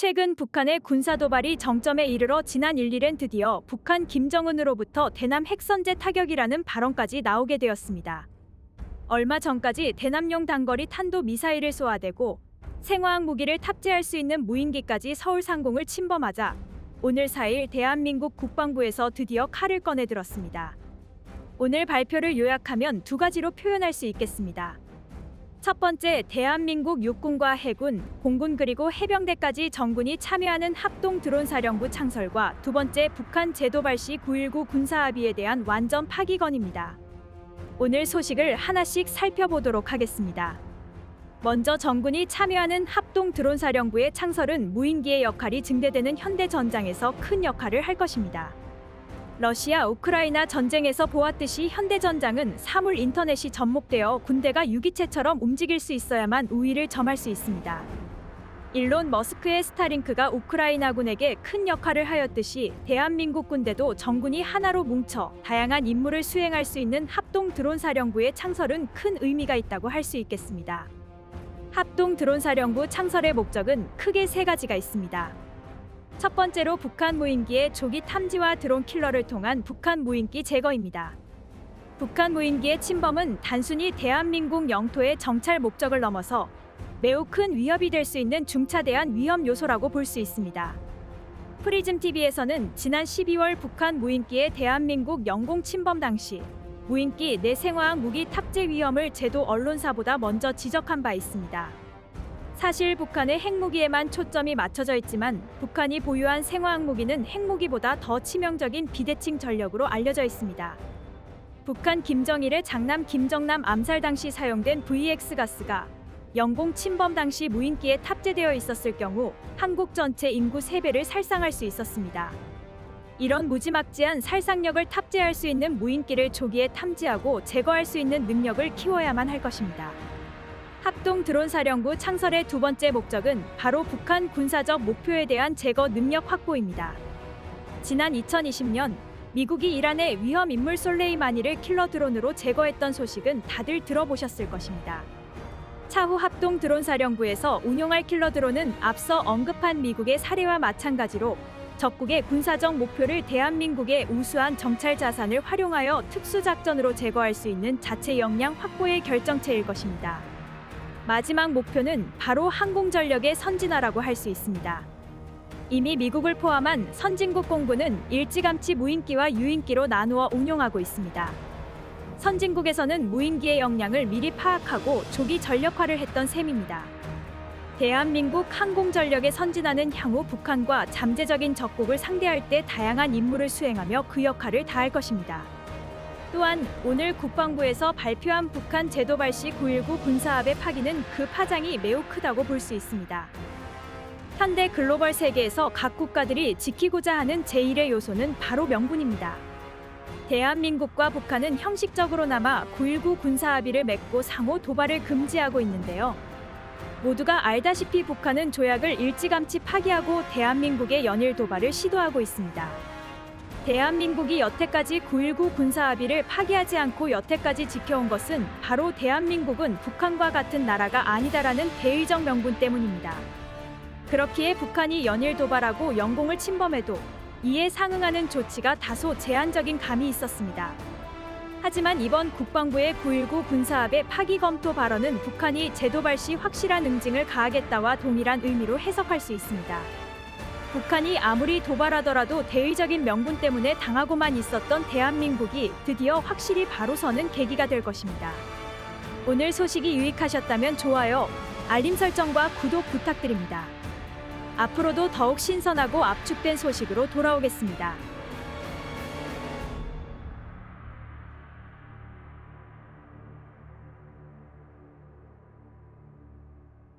최근 북한의 군사 도발이 정점에 이르러 지난 1일엔 드디어 북한 김정은으로부터 대남 핵선제 타격이라는 발언까지 나오게 되었습니다. 얼마 전까지 대남용 단거리 탄도 미사일을 쏘아대고 생화학 무기를 탑재할 수 있는 무인기까지 서울 상공을 침범하자 오늘 4일 대한민국 국방부에서 드디어 칼을 꺼내 들었습니다. 오늘 발표를 요약하면 두 가지로 표현할 수 있겠습니다. 첫 번째, 대한민국 육군과 해군, 공군 그리고 해병대까지 정군이 참여하는 합동 드론 사령부 창설과 두 번째, 북한 재도발 시 9.19 군사합의에 대한 완전 파기건입니다. 오늘 소식을 하나씩 살펴보도록 하겠습니다. 먼저 정군이 참여하는 합동 드론 사령부의 창설은 무인기의 역할이 증대되는 현대 전장에서 큰 역할을 할 것입니다. 러시아 우크라이나 전쟁에서 보았듯이 현대 전장은 사물 인터넷이 접목되어 군대가 유기체처럼 움직일 수 있어야만 우위를 점할 수 있습니다. 일론 머스크의 스타링크가 우크라이나군에게 큰 역할을 하였듯이 대한민국 군대도 정군이 하나로 뭉쳐 다양한 임무를 수행할 수 있는 합동 드론 사령부의 창설은 큰 의미가 있다고 할 수 있겠습니다. 합동 드론 사령부 창설의 목적은 크게 세 가지가 있습니다. 첫 번째로 북한 무인기의 조기 탐지와 드론 킬러를 통한 북한 무인기 제거입니다. 북한 무인기의 침범은 단순히 대한민국 영토의 정찰 목적을 넘어서 매우 큰 위협이 될 수 있는 중차대한 위험 요소라고 볼 수 있습니다. 프리즘 TV에서는 지난 12월 북한 무인기의 대한민국 영공 침범 당시 무인기 내 생화학 무기 탑재 위험을 제도 언론사보다 먼저 지적한 바 있습니다. 사실 북한의 핵무기에만 초점이 맞춰져 있지만 북한이 보유한 생화학 무기는 핵무기보다 더 치명적인 비대칭 전력으로 알려져 있습니다. 북한 김정일의 장남 김정남 암살 당시 사용된 VX 가스가 영공 침범 당시 무인기에 탑재되어 있었을 경우 한국 전체 인구 3배를 살상할 수 있었습니다. 이런 무지막지한 살상력을 탑재할 수 있는 무인기를 조기에 탐지하고 제거할 수 있는 능력을 키워야만 할 것입니다. 합동 드론 사령부 창설의 두 번째 목적은 바로 북한 군사적 목표에 대한 제거 능력 확보입니다. 지난 2020년 미국이 이란의 위험 인물 솔레이마니를 킬러 드론으로 제거했던 소식은 다들 들어보셨을 것입니다. 차후 합동 드론 사령부에서 운용할 킬러 드론은 앞서 언급한 미국의 사례와 마찬가지로 적국의 군사적 목표를 대한민국의 우수한 정찰 자산을 활용하여 특수 작전으로 제거할 수 있는 자체 역량 확보의 결정체일 것입니다. 마지막 목표는 바로 항공전력의 선진화라고 할 수 있습니다. 이미 미국을 포함한 선진국 공군은 일찌감치 무인기와 유인기로 나누어 운용하고 있습니다. 선진국에서는 무인기의 역량을 미리 파악하고 조기 전력화를 했던 셈입니다. 대한민국 항공전력의 선진화는 향후 북한과 잠재적인 적국을 상대할 때 다양한 임무를 수행하며 그 역할을 다할 것입니다. 또한 오늘 국방부에서 발표한 북한 제도 발 시 9.19 군사합의 파기는 그 파장이 매우 크다고 볼 수 있습니다. 현대 글로벌 세계에서 각 국가들이 지키고자 하는 제1의 요소는 바로 명분입니다. 대한민국과 북한은 형식적으로나마 9.19 군사합의를 맺고 상호 도발을 금지하고 있는데요. 모두가 알다시피 북한은 조약을 일찌감치 파기하고 대한민국의 연일 도발을 시도하고 있습니다. 대한민국이 여태까지 9.19 군사합의를 파기하지 않고 여태까지 지켜온 것은 바로 대한민국은 북한과 같은 나라가 아니다라는 대의적 명분 때문입니다. 그렇기에 북한이 연일 도발하고 영공을 침범해도 이에 상응하는 조치가 다소 제한적인 감이 있었습니다. 하지만 이번 국방부의 9.19 군사합의 파기 검토 발언은 북한이 재도발 시 확실한 응징을 가하겠다와 동일한 의미로 해석할 수 있습니다. 북한이 아무리 도발하더라도 대의적인 명분 때문에 당하고만 있었던 대한민국이 드디어 확실히 바로 서는 계기가 될 것입니다. 오늘 소식이 유익하셨다면 좋아요, 알림 설정과 구독 부탁드립니다. 앞으로도 더욱 신선하고 압축된 소식으로 돌아오겠습니다.